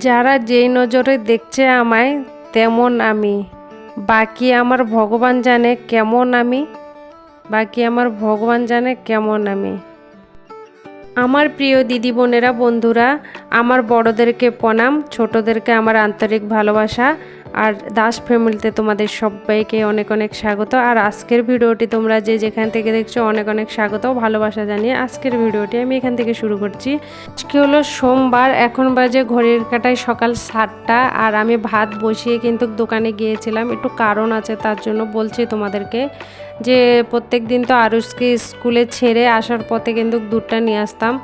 যারা যেই নজরে দেখছে আমায়, তেমন আমি। বাকি আমার ভগবান জানে কেমন আমি। বাকি আমার ভগবান জানে কেমন আমি। আমার প্রিয় দিদি বোনেরা, বন্ধুরা, আমার বড়দেরকে প্রণাম, ছোটদেরকে আমার আন্তরিক ভালোবাসা। আর দাস ফ্যামিলিতে তোমাদের সবাইকে অনেক অনেক স্বাগত। আর আজকের ভিডিওটি তোমরা যে যেখান থেকে দেখছ, অনেক অনেক স্বাগত ভালোবাসা জানিয়ে আজকের ভিডিওটি আমি এখান থেকে শুরু করছি। আজকে হলো সোমবার, এখন বাজে ঘড়ির কাটায় সকাল সাতটা আর আমি ভাত বসিয়ে কিন্তু দোকানে গিয়েছিলাম। একটু কারণ আছে তার জন্য বলছি তোমাদেরকে যে প্রত্যেক দিন তো আরুষকে স্কুলে ছেড়ে আসার পথে কিন্তু দুধটা নিয়ে আসতাম।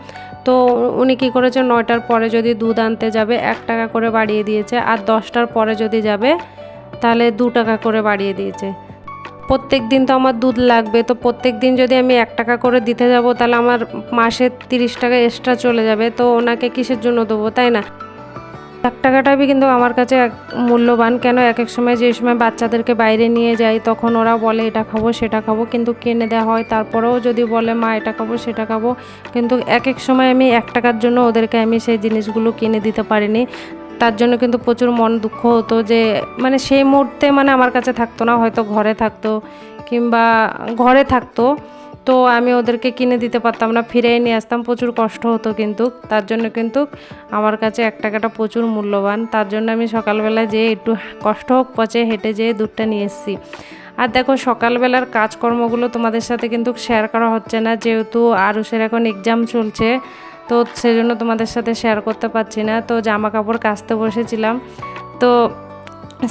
তো উনি কী করেছে, নয়টার পরে যদি দুধ আনতে যাবে, এক টাকা করে বাড়িয়ে দিয়েছে আর দশটার পরে যদি যাবে, তাহলে দু টাকা করে বাড়িয়ে দিয়েছে। প্রত্যেক দিন তো আমার দুধ লাগবে, তো প্রত্যেক দিন যদি আমি এক টাকা করে দিতে যাব, তাহলে আমার মাসে তিরিশ টাকা এক্সট্রা চলে যাবে, তো ওনাকে কিসের জন্য দেবো, তাই না? এক টাকাটাই কিন্তু আমার কাছে এক মূল্যবান। কেন এক এক সময় যে সময় বাচ্চাদেরকে বাইরে নিয়ে যাই তখন ওরা বলে, এটা খাব, সেটা খাব। কিন্তু কিনে দেওয়া হয়। তারপরেও যদি বলে, মা, এটা খাব, সেটা খাব। কিন্তু এক এক সময় আমি এক টাকার জন্য ওদেরকে আমি সেই জিনিসগুলো কিনে দিতে পারিনি। তার জন্য কিন্তু প্রচুর মন দুঃখ হতো যে মানে সেই মুহূর্তে মানে আমার কাছে থাকতো না, হয়তো ঘরে থাকতো কিংবা ঘরে থাকতো। তো আমি ওদেরকে কিনে দিতে পারতাম না ফিরেই নিয়ে আসতাম। প্রচুর কষ্ট হতো কিন্তু, তার জন্য কিন্তু আমার কাছে এক টাকাটা প্রচুর মূল্যবান। তার জন্য আমি সকালবেলা যেয়ে একটু কষ্ট হোক পচে হেঁটে যেয়ে দুধটা নিয়ে এসেছি। আর দেখো, সকালবেলার কাজকর্মগুলো তোমাদের সাথে কিন্তু শেয়ার করা হচ্ছে না। যেহেতু আরুষের এখন এক্সাম চলছে, তো সেজন্য তোমাদের সাথে শেয়ার করতে পারছি না। তো জামা কাপড় কাচতে বসেছিলাম। তো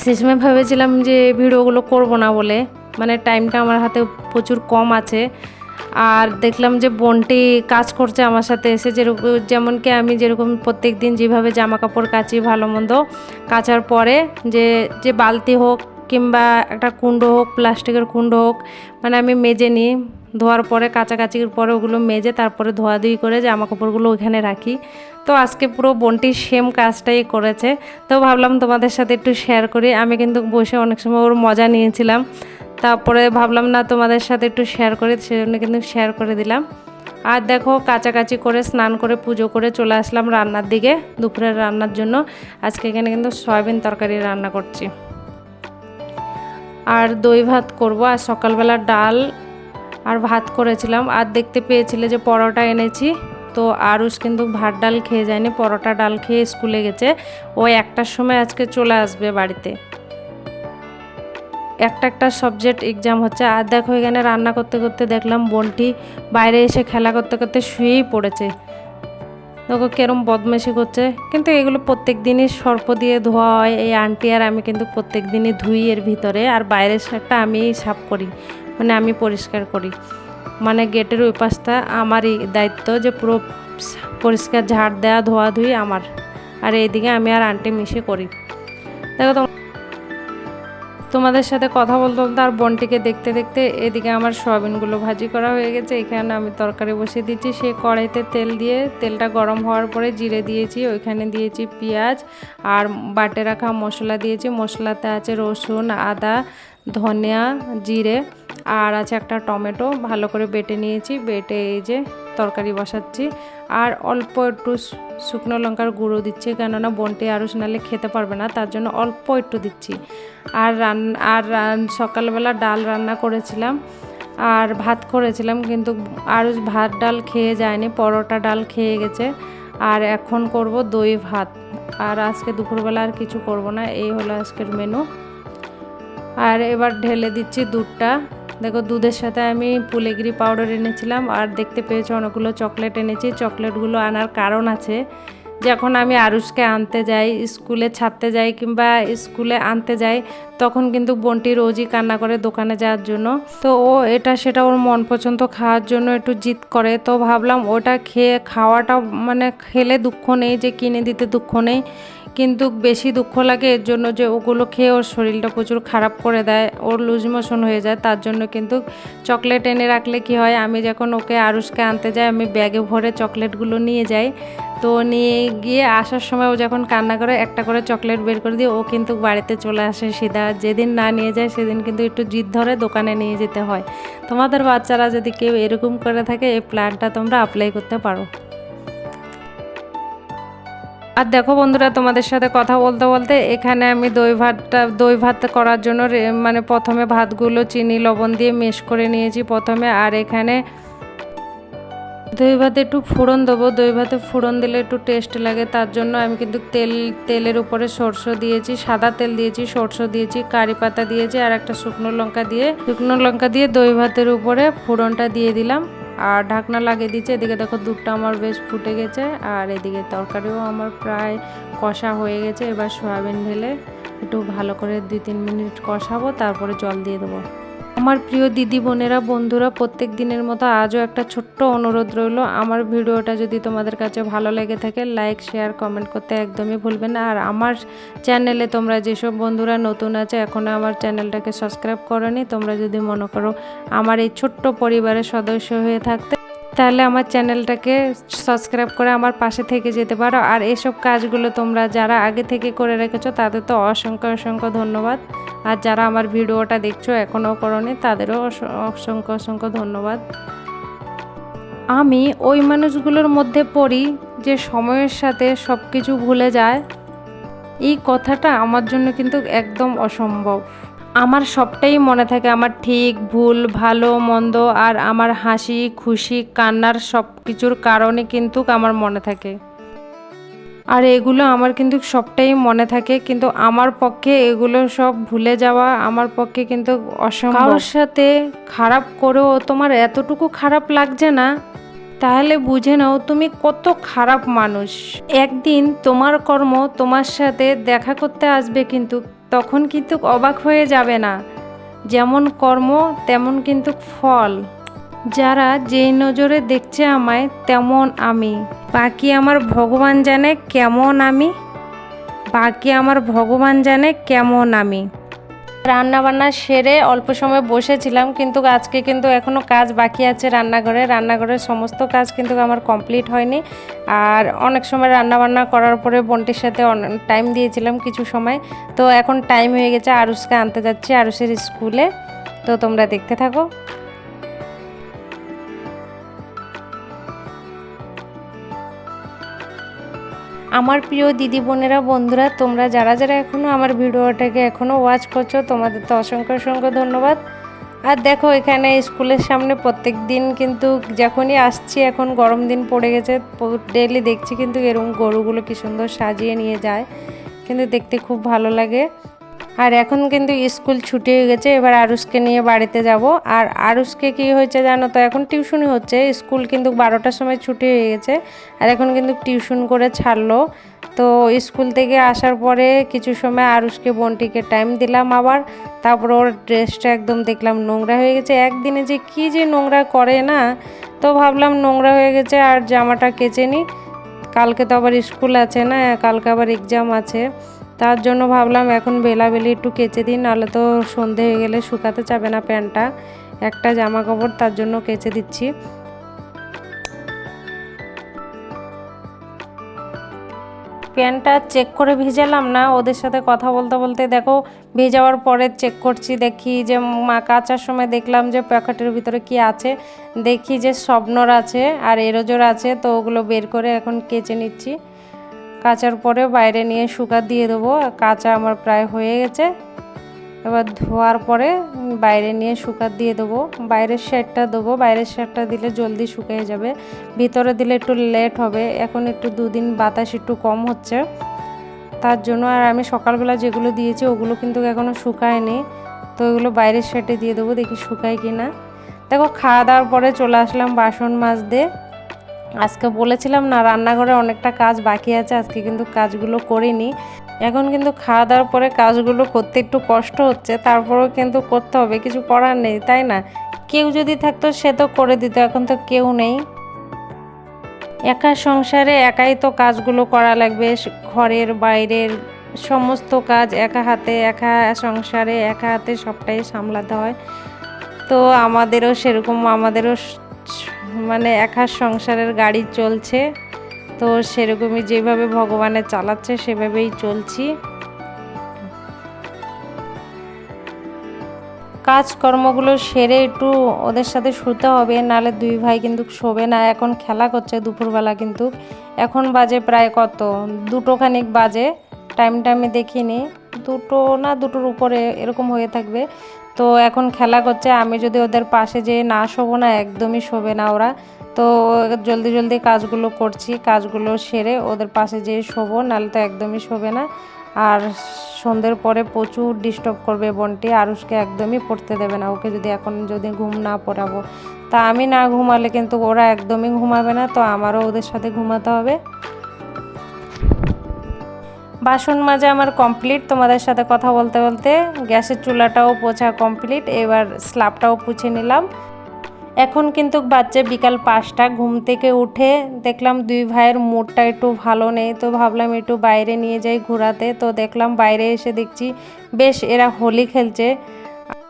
শেষমে ভেবেছিলাম যে ভিডিওগুলো করব না বলে। মানে টাইমটা আমার হাতে প্রচুর কম আছে। আর দেখলাম যে বোনটি কাজ করছে আমার সাথে এসে যেরকম, যেমন কি আমি যেরকম প্রত্যেক দিন যেভাবে জামা কাপড় কাচি ভালো মন্দ, কাচার পরে যে যে বালতি হোক কিংবা একটা কুণ্ড হোক, প্লাস্টিকের কুণ্ড হোক মানে আমি মেজে নিই। ধোয়ার পরে, কাচাকাচির পরে ওগুলো মেজে তারপরে ধোয়াধুয়ি করে জামা কাপড়গুলো ওইখানে রাখি। তো আজকে পুরো বোনটি সেম কাজটাই করেছে। তো ভাবলাম তোমাদের সাথে একটু শেয়ার করি। আমি কিন্তু বসে অনেক সময় ওর মজা নিয়েছিলাম। তারপরে ভাবলাম, না, তোমাদের সাথে একটু শেয়ার করি। সেজন্য কিন্তু শেয়ার করে দিলাম। আর দেখো কাচাকাচি করে স্নান করে পুজো করে চলে আসলাম রান্নার দিকে, দুপুরের রান্নার জন্য। আজকে এখানে কিন্তু সয়াবিন তরকারি রান্না করছি। আর দই ভাত করব, আর সকালবেলা ডাল আর ভাত করেছিলাম। আর দেখতে পেয়েছিলে যে পরোটা এনেছি, তো আরুষ কিন্তু ভাত ডাল খেয়ে যায়নি, পরোটা ডাল খেয়ে স্কুলে গেছে। ও একটার সময় আজকে চলে আসবে বাড়িতে। একটা একটা সাবজেক্ট এক্সাম হচ্ছে। আর দেখো এখানে রান্না করতে করতে দেখলাম বোনটি বাইরে এসে খেলা করতে করতে শুয়েই পড়েছে। দেখো কেরম বদমাইশি করছে। কিন্তু এগুলো প্রত্যেক দিনই সর্প দিয়ে ধোয়া হয়। এই আন্টি আর আমি কিন্তু প্রত্যেক দিনই ধুই এর ভিতরে। আর বাইরের সাইডটা আমি সাফ করি। মানে আমি পরিষ্কার করি। মানে গেটের ওই পাশটা আমারই দায়িত্ব যে পুরো পরিষ্কার ঝাড় দেওয়া ধোয়া ধুই আমার। আর এইদিকে আমি আর আন্টি মিশে করি। দেখো তো তোমাদের সাথে কথা বলতে বলতে আর বনটিকে দেখতে দেখতে এদিকে আমার সয়াবিনগুলো ভাজি করা হয়ে গেছে। এখানে আমি তরকারি বসিয়ে দিচ্ছি। সে কড়াইতে তেল দিয়ে, তেলটা গরম হওয়ার পরে জিরে দিয়েছি, ওইখানে দিয়েছি পেঁয়াজ আর বাটে রাখা মশলা দিয়েছি। মশলাতে আছে রসুন, আদা, ধনিয়া, জিরে আর আছে একটা টমেটো। ভালো করে বেটে নিয়েছি। বেটে এই যে তরকারি বসাচ্ছি। আর অল্প একটু শুকনো লঙ্কার গুঁড়ো দিচ্ছি, কেননা বনটি আরও নালে খেতে পারবে না, তার জন্য অল্প একটু দিচ্ছি। আর রান, আর সকালবেলা ডাল রান্না করেছিলাম, আর ভাত করেছিলাম, কিন্তু আরও ভাত ডাল খেয়ে যায়নি, পরোটা ডাল খেয়ে গেছে, আর এখন করব দই ভাত। আর আজকে দুপুরবেলা আর কিছু করব না, এই হলো আজকের মেনু আর এবার ঢেলে দিচ্ছি দুধটা। দেখো, দুধের সাথে আমি পুলেগিরি পাউডার এনেছিলাম আর দেখতে পেয়েছি অনেকগুলো চকলেট এনেছি। চকলেটগুলো আনার কারণ আছে। যখন আমি আরুষকে আনতে যাই, স্কুলে ছাড়তে যাই কিংবা স্কুলে আনতে যাই, তখন কিন্তু বোনটি রোজই কান্না করে দোকানে যাওয়ার জন্য। তো ও এটা, সেটা ওর মন পছন্দ খাওয়ার জন্য একটু জিদ করে। তো ভাবলাম ওটা খেয়ে, খাওয়াটা মানে খেলে দুঃখ নেই যে কিনে দিতে দুঃখ নেই। কিন্তু বেশি দুঃখ লাগে এর জন্য যে ওগুলো খেয়ে ওর শরীরটা প্রচুর খারাপ করে দেয়, ওর লুজ মোশন হয়ে যায়, তার জন্য কিন্তু চকলেট এনে রাখলে কি হয়, আমি যখন ওকে আরুষকে আনতে যাই, আমি ব্যাগে ভরে চকলেটগুলো নিয়ে যাই, তো নিয়ে গিয়ে আসার সময় ও যখন কান্না করে, একটা করে চকলেট বের করে দিয়ে ও কিন্তু বাড়িতে চলে আসে সিধা। যেদিন না নিয়ে যায়, সেদিন কিন্তু একটু জিদ ধরে দোকানে নিয়ে যেতে হয়। তোমাদের বাচ্চারা যদি কেউ এরকম করে থাকে, এই প্ল্যানটা তোমরা অ্যাপ্লাই করতে পারো। আর দেখো বন্ধুরা, তোমাদের সাথে কথা বলতে বলতে এখানে আমি দই ভাতটা, দই ভাত করার জন্য মানে প্রথমে ভাতগুলো চিনি, লবণ দিয়ে মেশ করে নিয়েছি প্রথমে। আর এখানে দই ভাতে একটু ফোড়ন দেবো। দই ভাতে ফোড়ন দিলে একটু টেস্ট লাগে, তার জন্য আমি কিন্তু তেল, তেলের উপরে সরষে দিয়েছি, সাদা তেল দিয়েছি, সরষে দিয়েছি, কারি পাতা দিয়েছি, আর একটা শুকনো লঙ্কা দিয়ে, শুকনো লঙ্কা দিয়ে দই ভাতের উপরে ফোড়নটা দিয়ে দিলাম। আর ঢাকনা লাগিয়ে দিচ্ছে। এদিকে দেখো দুধটা আমার বেশ ফুটে গেছে আর এদিকে তরকারিও আমার প্রায় কষা হয়ে গেছে। এবার সয়াবিন ঢেলে একটু ভালো করে দুই তিন মিনিট কষাবো, তারপরে জল দিয়ে দেবো। আমার প্রিয় দিদি বোনেরা, বন্ধুরা, প্রত্যেক দিনের মতো আজও একটা ছোট্ট অনুরোধ রইল। আমার ভিডিওটা যদি তোমাদের কাছে ভালো লেগে থাকে লাইক শেয়ার কমেন্ট করতে একদমই ভুলবে না। আর আমার চ্যানেলে তোমরা যেসব বন্ধুরা নতুন আছে এখনও আমার চ্যানেলটাকে সাবস্ক্রাইব করনি, তোমরা যদি মনে করো আমার এই ছোট্ট পরিবারের সদস্য হয়ে থাকতে তাহলে আমার চ্যানেলটাকে সাবস্ক্রাইব করে আমার পাশে থেকে যেতে পারো। আর এসব কাজগুলো তোমরা যারা আগে থেকে করে রেখেছো, তাদের তো অসংখ্য অসংখ্য ধন্যবাদ। আর যারা আমার ভিডিওটা দেখছ এখনও করনি, তাদেরও অসংখ্য অসংখ্য ধন্যবাদ। আমি ওই মানুষগুলোর মধ্যে পড়ি যে সময়ের সাথে সব কিছু ভুলে যায়। এই কথাটা আমার জন্য কিন্তু একদম অসম্ভব। আমার সবটাই মনে থাকে, আমার ঠিক, ভুল, ভালো, মন্দ আর আমার হাসি, খুশি, কান্নার সব কিছুর কারণে কিন্তু আমার মনে থাকে। আর এগুলো আমার কিন্তু সবটাই মনে থাকে, কিন্তু আমার পক্ষে এগুলো সব ভুলে যাওয়া আমার পক্ষে কিন্তু অসম্ভব। কারোর সাথে খারাপ করেও তোমার এতটুকু খারাপ লাগছে না? তাহলে বুঝে নাও তুমি কত খারাপ মানুষ। একদিন তোমার কর্ম তোমার সাথে দেখা করতে আসবে কিন্তু তখন কিন্তু অবাক হয়ে যাবে না। যেমন কর্ম, তেমন কিন্তু ফল। যারা যেই নজরে দেখছে আমায়, তেমন আমি। বাকি আমার ভগবান জানে কেমন আমি। বাকি আমার ভগবান জানে কেমন আমি। রান্না বান্না সেরে অল্প সময় বসেছিলাম, কিন্তু আজকে কিন্তু এখনও কাজ বাকি আছে রান্নাঘরে। রান্নাঘরের সমস্ত কাজ কিন্তু আমার কমপ্লিট হয়নি। আর অনেক সময় রান্নাবান্না করার পরে বোনটির সাথে টাইম দিয়েছিলাম কিছু সময়। তো এখন টাইম হয়ে গেছে আরুষকে আনতে যাচ্ছি, আরুষের স্কুলে। তো তোমরা দেখতে থাকো। আমার প্রিয় দিদি বোনেরা, বন্ধুরা, তোমরা যারা যারা এখনও আমার ভিডিওটাকে এখনও ওয়াচ করছ, তোমাদের তো অসংখ্য অসংখ্য ধন্যবাদ। আর দেখো, এখানে স্কুলের সামনে প্রত্যেক দিন কিন্তু যখনই আসছি, এখন গরম দিন পড়ে গেছে ডেলি দেখছি কিন্তু এরকম গরুগুলো কি সুন্দর সাজিয়ে নিয়ে যায়। কিন্তু দেখতে খুব ভালো লাগে। আর এখন কিন্তু স্কুল ছুটি হয়ে গেছে, এবার আরুষকে নিয়ে বাড়িতে যাব। আর আরুষকে কি হয়েছে জানো তো, এখন টিউশনই হচ্ছে। স্কুল কিন্তু বারোটার সময় ছুটি হয়ে গেছে, আর এখন কিন্তু টিউশন করে ছাড়লো। তো স্কুল থেকে আসার পরে কিছু সময় আরুষকে বন্টিকে টাইম দিলাম আবার। তারপর ওর ড্রেসটা একদম দেখলাম নোংরা হয়ে গেছে। একদিনে যে কি যে নোংরা করে না, তো ভাবলাম নোংরা হয়ে গেছে আর জামাটা কেচে নিই কালকে তো আবার স্কুল আছে না, কালকে আবার এক্সাম আছে। তার জন্য ভাবলাম এখন বেলাবেলি একটু কেচে দিই, নাহলে তো সন্ধে হয়ে গেলে শুকাতে যাবে না প্যান্টটা একটা জামা কাপড় তার জন্য কেচে দিচ্ছি। প্যান্টটা চেক করে ভিজালাম না, ওদের সাথে কথা বলতে বলতে দেখো ভেজাওয়ার পরে চেক করছি, দেখি যে মা কাচার সময় দেখলাম যে প্যাকেটের ভিতরে কি আছে। দেখি যে স্বপ্নর আছে আর এরোজোর আছে, তো ওগুলো বের করে এখন কেচে নিচ্ছি। কাচার পরে বাইরে নিয়ে শুকা দিয়ে দেবো। কাঁচা আমার প্রায় হয়ে গেছে। এবার ধোয়ার পরে বাইরে নিয়ে শুকা দিয়ে দেবো। বাইরের শেডটা দেবো। বাইরের শেডটা দিলে জলদি শুকিয়ে যাবে। ভিতরে দিলে একটু লেট হবে। এখন একটু দুদিন বাতাস একটু কম হচ্ছে। তার জন্য আর আমি সকালবেলা যেগুলো দিয়েছি, ওগুলো কিন্তু এখনও শুকায়নি। তো ওগুলো বাইরের শেডে দিয়ে দেবো, দেখি শুকায় কি না দেখো, খাওয়া দাওয়ার পরে চলে আসলাম বাসন মাজতে। আজকে বলেছিলাম না, রান্নাঘরে অনেকটা কাজ বাকি আছে, আজকে কিন্তু কাজগুলো করিনি। এখন কিন্তু খাওয়া দাওয়ার পরে কাজগুলো করতে একটু কষ্ট হচ্ছে, তারপরেও কিন্তু করতে হবে, কিছু করার নেই, তাই না? কেউ যদি থাকতো সে তো করে দিত, এখন তো কেউ নেই। একা সংসারে একাই তো কাজগুলো করা লাগবে ঘরের বাইরের সমস্ত কাজ একা হাতে, একা সংসারে, একা হাতে সবটাই সামলাতে হয়। তো আমাদেরও সেরকম, আমাদেরও মানে একা সংসারের গাড়ি চলছে, তো সেরকমই যেভাবে ভগবানের চালাচ্ছে সেভাবেই চলছি। কাজকর্মগুলো সেরে একটু ওদের সাথে শুতে হবে, নালে দুই ভাই কিন্তু শোবে না। এখন খেলা করছে দুপুরবেলা কিন্তু। এখন বাজে প্রায় কত? দুটো খানিক বাজে। টাইমটা আমি দেখিনি। দুটো না দুটোর উপরে এরকম হয়ে থাকবে। তো এখন খেলা করছে, আমি যদি ওদের পাশে যেয়ে না শোবো না, একদমই শোবে না ওরা। তো জলদি জলদি কাজগুলো করছি, কাজগুলো সেরে ওদের পাশে যেয়ে শোবো, নাহলে তো একদমই শোবে না। আর সন্ধ্যের পরে প্রচুর ডিস্টার্ব করবে বোনটি, আরুষকে একদমই পড়তে দেবে না, ওকে যদি এখন যদি ঘুম না পড়াবো। তা আমি না ঘুমালে কিন্তু ওরা একদমই ঘুমাবে না, তো আমারও ওদের সাথে ঘুমাতে হবে। বাসন মাজা আমার কমপ্লিট তোমাদের সাথে কথা বলতে বলতে গ্যাসের চুলাটাও পোছা কমপ্লিট এবার স্ল্যাবটাও পুছে নিলাম। এখন কিন্তু বাচ্চা বিকাল পাঁচটা, ঘুম থেকে উঠে দেখলাম দুই ভাইয়ের মুডটা একটু ভালো নেই, তো ভাবলাম একটু বাইরে নিয়ে যাই ঘোরাতে। তো দেখলাম বাইরে এসে দেখছি, বেশ এরা হোলি খেলছে।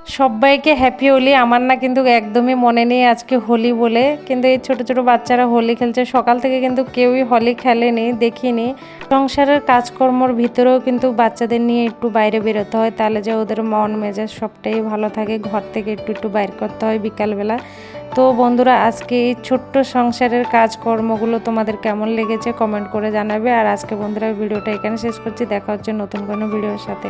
সবাইকে হ্যাপি হোলি। আমার না কিন্তু একদমই মনে নেই আজকে হোলি বলে। কিন্তু এই ছোট ছোট বাচ্চারা হোলি খেলছে। সকাল থেকে কিন্তু কেউই হোলি খেলেনি, দেখিনি। সংসারের কাজকর্মর ভিতরেও কিন্তু বাচ্চাদের নিয়ে একটু বাইরে বেরোতে হয়। তাহলে যে ওদের মন মেজাজ সবটাই ভালো থাকে। ঘর থেকে একটু একটু বাইর করতে হয় বিকালবেলা। তো বন্ধুরা, আজকে এই ছোট্ট সংসারের কাজকর্মগুলো তোমাদের কেমন লেগেছে কমেন্ট করে জানাবে। আর আজকে বন্ধুরা, ভিডিওটা এখানে শেষ করছি। দেখা হচ্ছে নতুন কোনো ভিডিওর সাথে।